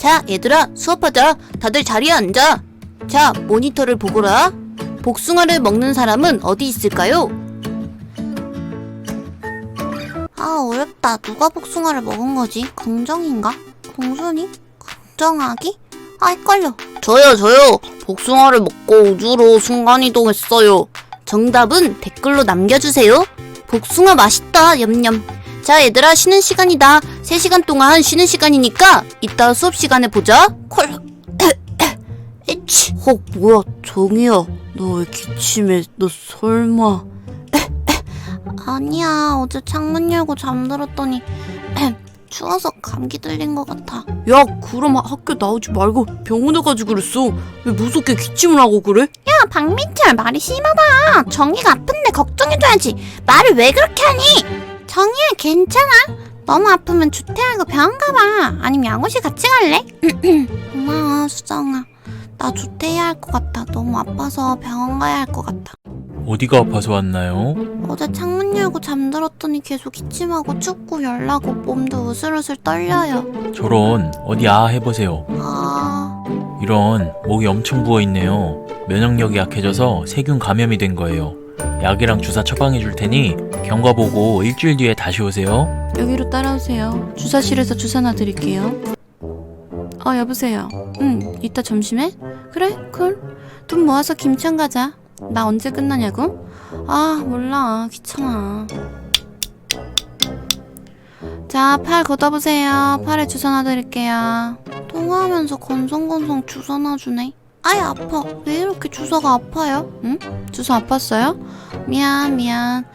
자, 얘들아, 수업하자. 다들 자리에 앉아. 자, 모니터를 보거라. 복숭아를 먹는 사람은 어디 있을까요? 아, 어렵다. 누가 복숭아를 먹은 거지? 긍정인가? 공순이? 긍정하기? 아, 헷갈려. 저요, 저요. 복숭아를 먹고 우주로 순간이동했어요. 정답은 댓글로 남겨주세요. 복숭아 맛있다, 냠냠. 자, 얘들아, 쉬는 시간이다. 3시간 동안 쉬는 시간이니까 이따 수업 시간에 보자. 콜. 에치. 헉, 뭐야, 정이야. 너 왜 기침해? 너 설마. 아니야, 어제 창문 열고 잠들었더니 추워서 감기 들린 것 같아. 야, 그럼 학교 나오지 말고 병원에 가지 그랬어. 왜 무섭게 기침을 하고 그래? 야, 박민철 말이 심하다. 정이가 아픈데 걱정해줘야지. 말을 왜 그렇게 하니? 정이야, 괜찮아. 너무 아프면 주태하고 병원 가봐. 아니면 양호실 같이 갈래? 고마워, 수정아. 나 주태해야 할 것 같아. 너무 아파서 병원 가야 할 것 같아. 어디가 아파서 왔나요? 어제 창문 열고 잠들었더니 계속 기침하고 춥고 열나고 몸도 으슬으슬 떨려요. 저런 어디 아 해보세요. 아, 이런 목이 엄청 부어 있네요. 면역력이 약해져서 세균 감염이 된 거예요. 약이랑 주사 처방해 줄 테니 경과 보고 일주일 뒤에 다시 오세요. 여기로 따라오세요. 주사실에서 주사 놔드릴게요. 어, 여보세요. 응, 이따 점심에? 그래, 쿨. 돈 모아서 김천 가자. 나 언제 끝나냐고? 아, 몰라. 귀찮아. 자, 팔 걷어보세요. 팔에 주사 놔드릴게요. 통화하면서 건성건성 주사 놔주네. 아이, 아파. 왜 이렇게 주사가 아파요? 응? 주사 아팠어요? 미안, 미안.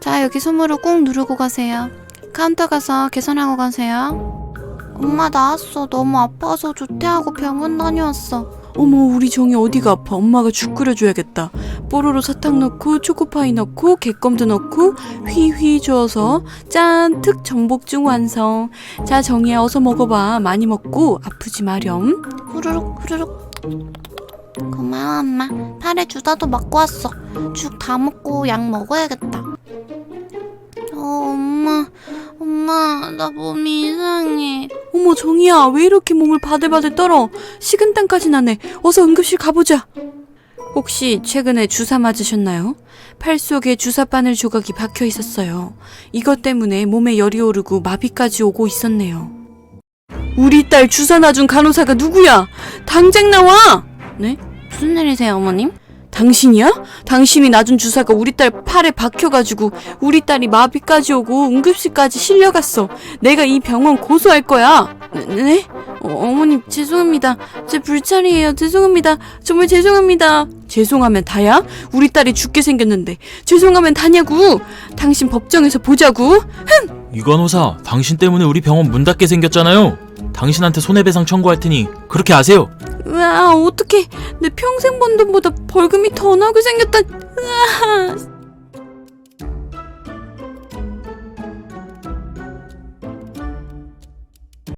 자, 여기 손으로 꾹 누르고 가세요. 카운터 가서 계산하고 가세요. 엄마 나왔어. 너무 아파서 조퇴하고 병원 다녀왔어. 어머, 우리 정이 어디가 아파? 엄마가 죽 끓여줘야겠다. 뽀로로 사탕 넣고 초코파이 넣고 개껌도 넣고 휘휘 저어서 짠 특 전복죽 완성. 자, 정이야 어서 먹어봐. 많이 먹고 아프지 마렴. 후루룩 후루룩. 고마워 엄마. 팔에 주사도 맞고 왔어. 죽 다 먹고 약 먹어야겠다. 어 엄마 엄마 나 몸이 이상해. 어머, 정이야 왜 이렇게 몸을 바들바들 떨어? 식은땀까지 나네. 어서 응급실 가보자. 혹시 최근에 주사 맞으셨나요? 팔 속에 주사 바늘 조각이 박혀 있었어요. 이것 때문에 몸에 열이 오르고 마비까지 오고 있었네요. 우리 딸 주사 놔준 간호사가 누구야? 당장 나와! 네? 무슨 일이세요, 어머님? 당신이야? 당신이 놔준 주사가 우리 딸 팔에 박혀가지고 우리 딸이 마비까지 오고 응급실까지 실려갔어. 내가 이 병원 고소할 거야. 네? 네? 어, 어머님 죄송합니다. 제 불찰이에요. 죄송합니다. 정말 죄송합니다. 죄송하면 다야? 우리 딸이 죽게 생겼는데 죄송하면 다냐고? 당신 법정에서 보자고? 이간호사, 당신 때문에 우리 병원 문 닫게 생겼잖아요. 당신한테 손해배상 청구할 테니 그렇게 아세요. 으아 어떡해. 내 평생 번 돈보다 벌금이 더 나게 생겼다. 으아